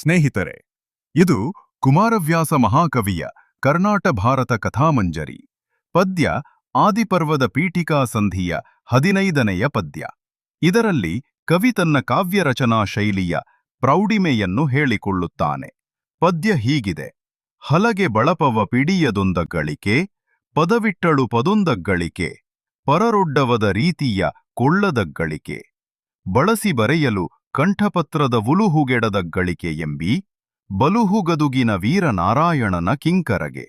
ಸ್ನೇಹಿತರೆ, ಇದು ಕುಮಾರವ್ಯಾಸ ಮಹಾಕವಿಯ ಕರ್ನಾಟ ಭಾರತ ಕಥಾಮಂಜರಿ, ಪದ್ಯ ಆದಿಪರ್ವದ ಪೀಠಿಕಾ ಸಂಧಿಯ ಹದಿನೈದನೆಯ ಪದ್ಯ. ಇದರಲ್ಲಿ ಕವಿ ತನ್ನ ಕಾವ್ಯರಚನಾ ಶೈಲಿಯ ಪ್ರೌಢಿಮೆಯನ್ನು ಹೇಳಿಕೊಳ್ಳುತ್ತಾನೆ. ಪದ್ಯ ಹೀಗಿದೆ, ಹಲಗೆ ಬಳಪವ ಪಿಡಿಯದೊಂದಗಳಿಕೆ ಪದವಿಟ್ಟಳು ಪದೊಂದ ಗಳಿಕೆ, ಪರರೊಡ್ಡವದ ರೀತಿಯ ಕೊಳ್ಳದಗಳಿಕೆ ಬಳಸಿ ಬರೆಯಲು ಕಂಠಪತ್ರದ ಉಲುಹುಗೆಡದಗಳಿಕೆ ಎಂಬಿ ಬಲುಹುಗದುಗಿನ ವೀರನಾರಾಯಣನ ಕಿಂಕರಗೆ.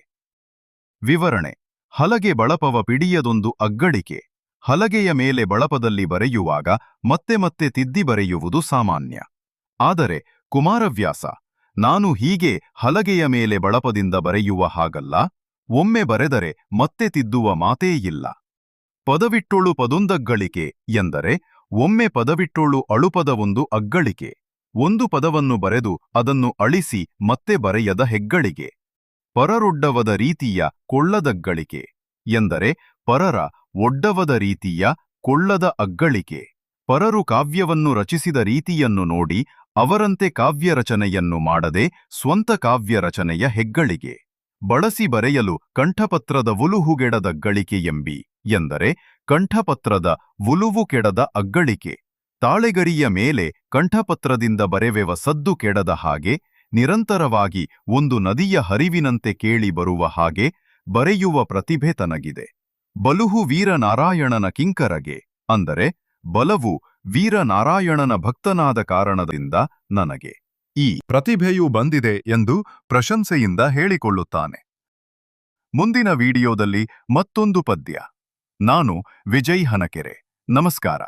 ವಿವರಣೆ. ಹಲಗೆ ಬಳಪವ ಪಿಡಿಯದೊಂದು ಅಗ್ಗಳಿಕೆ. ಹಲಗೆಯ ಮೇಲೆ ಬಳಪದಲ್ಲಿ ಬರೆಯುವಾಗ ಮತ್ತೆ ಮತ್ತೆ ತಿದ್ದಿ ಬರೆಯುವುದು ಸಾಮಾನ್ಯ. ಆದರೆ, ಕುಮಾರವ್ಯಾಸ, ನಾನು ಹೀಗೆ ಹಲಗೆಯ ಮೇಲೆ ಬಳಪದಿಂದ ಬರೆಯುವ ಹಾಗಲ್ಲ, ಒಮ್ಮೆ ಬರೆದರೆ ಮತ್ತೆ ತಿದ್ದುವ ಮಾತೇ ಇಲ್ಲ. ಪದವಿಟ್ಟೊಳು ಪದೊಂದಗ್ಗಳಿಕೆ ಎಂದರೆ ಒಮ್ಮೆ ಪದವಿಟ್ಟೋಳು ಅಳುಪದ ಒಂದು ಅಗ್ಗಳಿಕೆ ಒಂದು ಪದವನ್ನು ಬರೆದು ಅದನ್ನು ಅಳಿಸಿ ಮತ್ತೆ ಬರೆಯದ ಹೆಗ್ಗಳಿಗೆ. ಪರರೊಡ್ಡವದ ರೀತಿಯ ಕೊಳ್ಳದಗ್ಗಳಿಕೆ ಎಂದರೆ ಪರರ ಒಡ್ಡವದ ರೀತಿಯ ಕೊಳ್ಳದ ಅಗ್ಗಳಿಕೆ ಪರರು ಕಾವ್ಯವನ್ನು ರಚಿಸಿದ ರೀತಿಯನ್ನು ನೋಡಿ ಅವರಂತೆ ಕಾವ್ಯರಚನೆಯನ್ನು ಮಾಡದೆ ಸ್ವಂತ ಕಾವ್ಯರಚನೆಯ ಹೆಗ್ಗಳಿಗೆ. ಬಳಸಿ ಬರೆಯಲು ಕಂಠಪತ್ರದ ಉಲುಹುಗೆಡದ ಗಳಿಕೆ ಎಂಬಿ. ಎಂದರೆ ಕಂಠಪತ್ರದ ಉಲುವು ಕೆಡದ ಅಗ್ಗಳಿಕೆ. ತಾಳೆಗರಿಯ ಮೇಲೆ ಕಂಠಪತ್ರದಿಂದ ಬರೆವೆವ ಸದ್ದು ಕೆಡದ ಹಾಗೆ, ನಿರಂತರವಾಗಿ ಒಂದು ನದಿಯ ಹರಿವಿನಂತೆ ಕೇಳಿ ಬರುವ ಹಾಗೆ ಬರೆಯುವ ಪ್ರತಿಭೆ ತನಗಿದೆ. ಬಲುಹು ವೀರನಾರಾಯಣನ ಕಿಂಕರಗೆ, ಅಂದರೆ ಬಲವು ವೀರನಾರಾಯಣನ ಭಕ್ತನಾದ ಕಾರಣದಿಂದ ನನಗೆ ಈ ಪ್ರತಿಭೆಯು ಬಂದಿದೆ ಎಂದು ಪ್ರಶಂಸೆಯಿಂದ ಹೇಳಿಕೊಳ್ಳುತ್ತಾನೆ. ಮುಂದಿನ ವಿಡಿಯೋದಲ್ಲಿ ಮತ್ತೊಂದು ಪದ್ಯ. ನಾನು ವಿಜಯ್ ಹನಕೆರೆ. ನಮಸ್ಕಾರ.